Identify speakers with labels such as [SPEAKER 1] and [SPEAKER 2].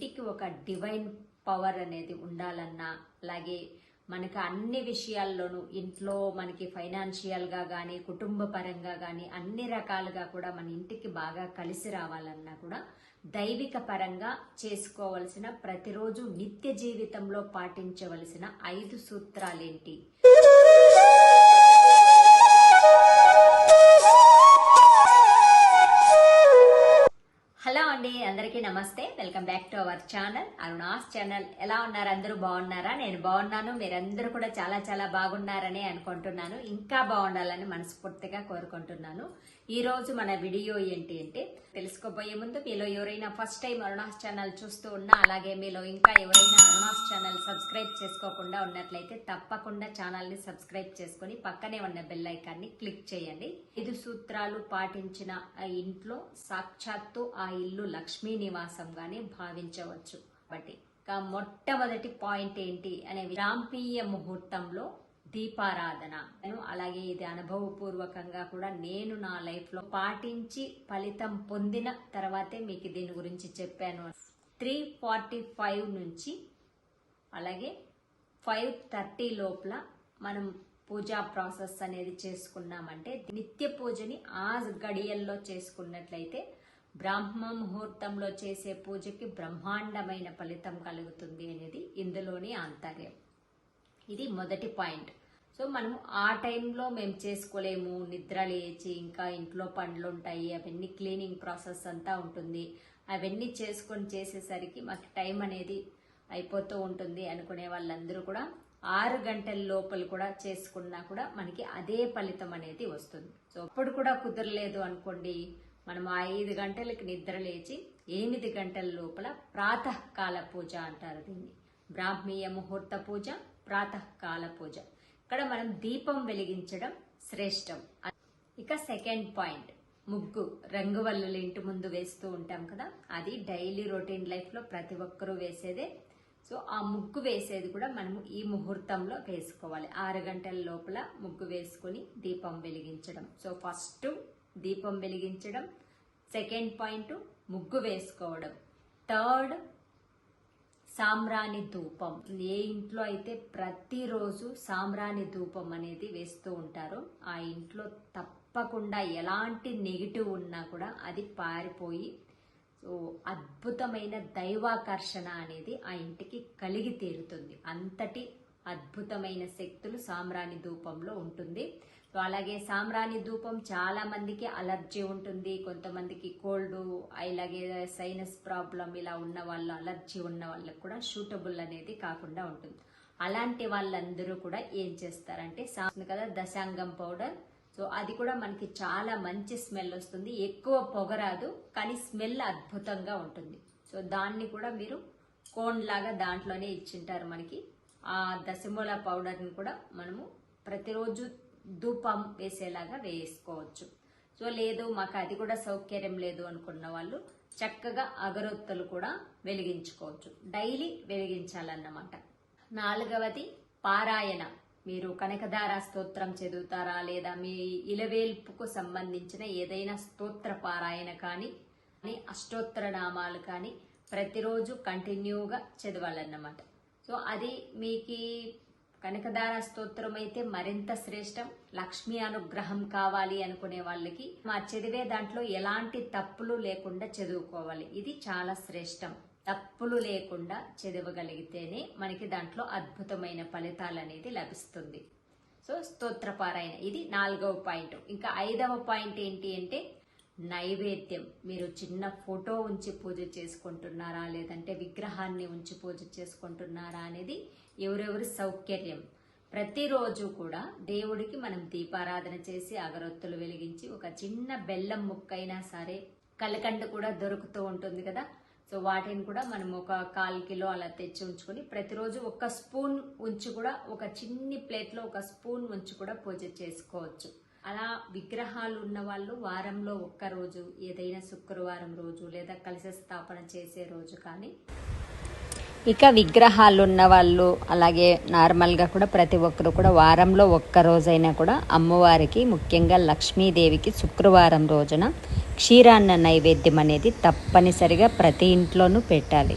[SPEAKER 1] ఇంటికి ఒక divine power అనేది ఉండాలన్నా అలాగే మనకి అన్ని విషయాల్లోనూ ఇంట్లో మనకి ఫైనాన్షియల్గా కానీ కుటుంబ పరంగా కానీ అన్ని రకాలుగా కూడా మన ఇంటికి బాగా కలిసి రావాలన్నా కూడా దైవిక పరంగా చేసుకోవలసిన ప్రతిరోజు నిత్య జీవితంలో పాటించవలసిన ఐదు సూత్రాలేంటి? అండి అందరికీ నమస్తే. Welcome back to our channel Aruna's channel ఎలా ఉన్నారు? అందరూ బాగున్నారా? నేను బాగున్నాను. మీరందరూ కూడా చాలా చాలా బాగున్నారని అనుకుంటున్నాను. ఇంకా బాగుండాలని మనస్ఫూర్తిగా కోరుకుంటున్నాను. ఈరోజు మన వీడియో ఏంటి అంటే తెలుసుకోబోయే ముందు మీలో ఎవరైనా ఫస్ట్ టైం అరుణాస్ ఛానల్ చూస్తూ ఉన్నా అలాగే మీలో ఇంకా ఎవరైనా అరుణాస్ ఛానల్ సబ్స్క్రైబ్ చేసుకోకుండా ఉన్నట్లయితే తప్పకుండా ఛానల్ని సబ్స్క్రైబ్ చేసుకొని పక్కనే ఉన్న బెల్ ఐకాన్ని క్లిక్ చేయండి. ఐదు సూత్రాలు పాటించిన ఆ ఇంట్లో సాక్షాత్తు ఆ ఇల్లు లక్ష్మీ నివాసంగానే భావించవచ్చు. కాబట్టి మొట్టమొదటి పాయింట్ ఏంటి అనే రాంపీయ ముహూర్తంలో దీపారాధన. అలాగే ఇది అనుభవపూర్వకంగా కూడా నేను నా లైఫ్లో పాటించి ఫలితం పొందిన తర్వాతే మీకు దీని గురించి చెప్పాను. త్రీ ఫార్టీ ఫైవ్ నుంచి అలాగే ఫైవ్ థర్టీ లోపల మనం పూజా ప్రాసెస్ అనేది చేసుకున్నామంటే నిత్య పూజని ఆ గడియల్లో చేసుకున్నట్లయితే బ్రాహ్మ ముహూర్తంలో చేసే పూజకి బ్రహ్మాండమైన ఫలితం కలుగుతుంది అనేది ఇందులోని ఆంతర్యం. ఇది మొదటి పాయింట్. సో మనం ఆ టైంలో మేము చేసుకోలేము. నిద్ర లేచి ఇంకా ఇంట్లో పనులు ఉంటాయి. అవన్నీ క్లీనింగ్ ప్రాసెస్ అంతా ఉంటుంది. అవన్నీ చేసుకొని చేసేసరికి మాకు టైం అనేది అయిపోతూ ఉంటుంది అనుకునే వాళ్ళందరూ కూడా ఆరు గంటల లోపల కూడా చేసుకున్నా కూడా మనకి అదే ఫలితం అనేది వస్తుంది. సో అప్పుడు కూడా కుదరలేదు అనుకోండి. మనం ఆ ఐదు గంటలకి నిద్ర లేచి ఎనిమిది గంటల లోపల ప్రాతకాల పూజ అంటారు దీన్ని. బ్రాహ్మీయ ముహూర్త పూజ ప్రాతకాల పూజ ఇక్కడ మనం దీపం వెలిగించడం శ్రేష్టం. ఇక సెకండ్ పాయింట్. ముగ్గు. రంగువల్లులు ఇంటి ముందు వేస్తూ ఉంటాం కదా? అది డైలీ రొటీన్ లైఫ్లో ప్రతి ఒక్కరూ వేసేదే. సో ఆ ముగ్గు వేసేది కూడా మనము ఈ ముహూర్తంలో వేసుకోవాలి. ఆరు గంటల లోపల ముగ్గు వేసుకొని దీపం వెలిగించడం. సో ఫస్ట్ దీపం వెలిగించడం. సెకండ్ పాయింట్ ముగ్గు వేసుకోవడం. థర్డ్ సాంబ్రాణి ధూపం. ఏ ఇంట్లో అయితే ప్రతిరోజు సాంబ్రాణి ధూపం అనేది వేస్తూ ఉంటారో ఆ ఇంట్లో తప్పకుండా ఎలాంటి నెగిటివ్ ఉన్నా కూడా అది పారిపోయి సో అద్భుతమైన దైవాకర్షణ అనేది ఆ ఇంటికి కలిగి తీరుతుంది. అంతటి అద్భుతమైన శక్తులు సామ్రాణి ధూపంలో ఉంటుంది. సో అలాగే సాంబ్రాణి ధూపం చాలా మందికి అలర్జీ ఉంటుంది. కొంతమందికి కోల్డ్ అలాగే సైనస్ ప్రాబ్లం ఇలా ఉన్న వాళ్ళు అలర్జీ ఉన్న వాళ్ళకు కూడా షూటబుల్ అనేది కాకుండా ఉంటుంది. అలాంటి వాళ్ళందరూ కూడా ఏం చేస్తారంటే సాంగ్ కదా దశాంగం పౌడర్. సో అది కూడా మనకి చాలా మంచి స్మెల్ వస్తుంది. ఎక్కువ పొగరాదు కానీ స్మెల్ అద్భుతంగా ఉంటుంది. సో దాన్ని కూడా మీరు కోన్ లాగా దాంట్లోనే ఇచ్చింటారు మనకి. ఆ దశమూల పౌడర్ని కూడా మనము ప్రతిరోజు ధూపం వేసేలాగా వేసుకోవచ్చు. సో లేదు మాకు అది కూడా సౌకర్యం లేదు అనుకున్న వాళ్ళు చక్కగా అగరొత్తులు కూడా వెలిగించుకోవచ్చు. డైలీ వెలిగించాలన్నమాట. నాలుగవది పారాయణ. మీరు కనకధార స్తోత్రం చదువుతారా లేదా మీ ఇలవేల్పుకు సంబంధించిన ఏదైనా స్తోత్ర పారాయణ కానీ అష్టోత్తర నామాలు కానీ ప్రతిరోజు కంటిన్యూగా చదవాలన్నమాట. సో అది మీకు కనకదార స్తోత్రం అయితే మరింత శ్రేష్టం. లక్ష్మీ అనుగ్రహం కావాలి అనుకునే వాళ్ళకి మా చదివే దాంట్లో ఎలాంటి తప్పులు లేకుండా చదువుకోవాలి. ఇది చాలా శ్రేష్టం. తప్పులు లేకుండా చదవగలిగితేనే మనకి దాంట్లో అద్భుతమైన ఫలితాలు అనేది లభిస్తుంది. సో స్తోత్రపారాయణ. ఇది నాలుగవ పాయింట్. ఇంకా ఐదవ పాయింట్ ఏంటి అంటే నైవేద్యం. మీరు చిన్న ఫోటో ఉంచి పూజ చేసుకుంటున్నారా? లేదంటే విగ్రహాన్ని ఉంచి పూజ చేసుకుంటున్నారా అనేది ఎవరెవరి సౌకర్యం. ప్రతిరోజు కూడా దేవుడికి మనం దీపారాధన చేసి అగరొత్తులు వెలిగించి ఒక చిన్న బెల్లం ముక్కైనా సరే కలకండ కూడా దొరుకుతూ ఉంటుంది కదా. సో వాటిని కూడా మనం ఒక కాల్ కిలో అలా తెచ్చి ఉంచుకొని ప్రతిరోజు ఒక స్పూన్ ఉంచి కూడా ఒక చిన్ని ప్లేట్లో ఒక స్పూన్ ఉంచి కూడా పూజ చేసుకోవచ్చు. అలా విగ్రహాలు ఉన్న వాళ్ళు వారంలో ఒక్క రోజు ఏదైనా శుక్రవారం రోజు లేదా కలిసి స్థాపన చేసే రోజు కానీ.
[SPEAKER 2] ఇక విగ్రహాలు ఉన్న వాళ్ళు అలాగే నార్మల్గా కూడా ప్రతి ఒక్కరు కూడా వారంలో ఒక్క రోజైనా కూడా అమ్మవారికి ముఖ్యంగా లక్ష్మీదేవికి శుక్రవారం రోజున క్షీరాన్న నైవేద్యం అనేది తప్పనిసరిగా ప్రతి ఇంట్లోనూ పెట్టాలి.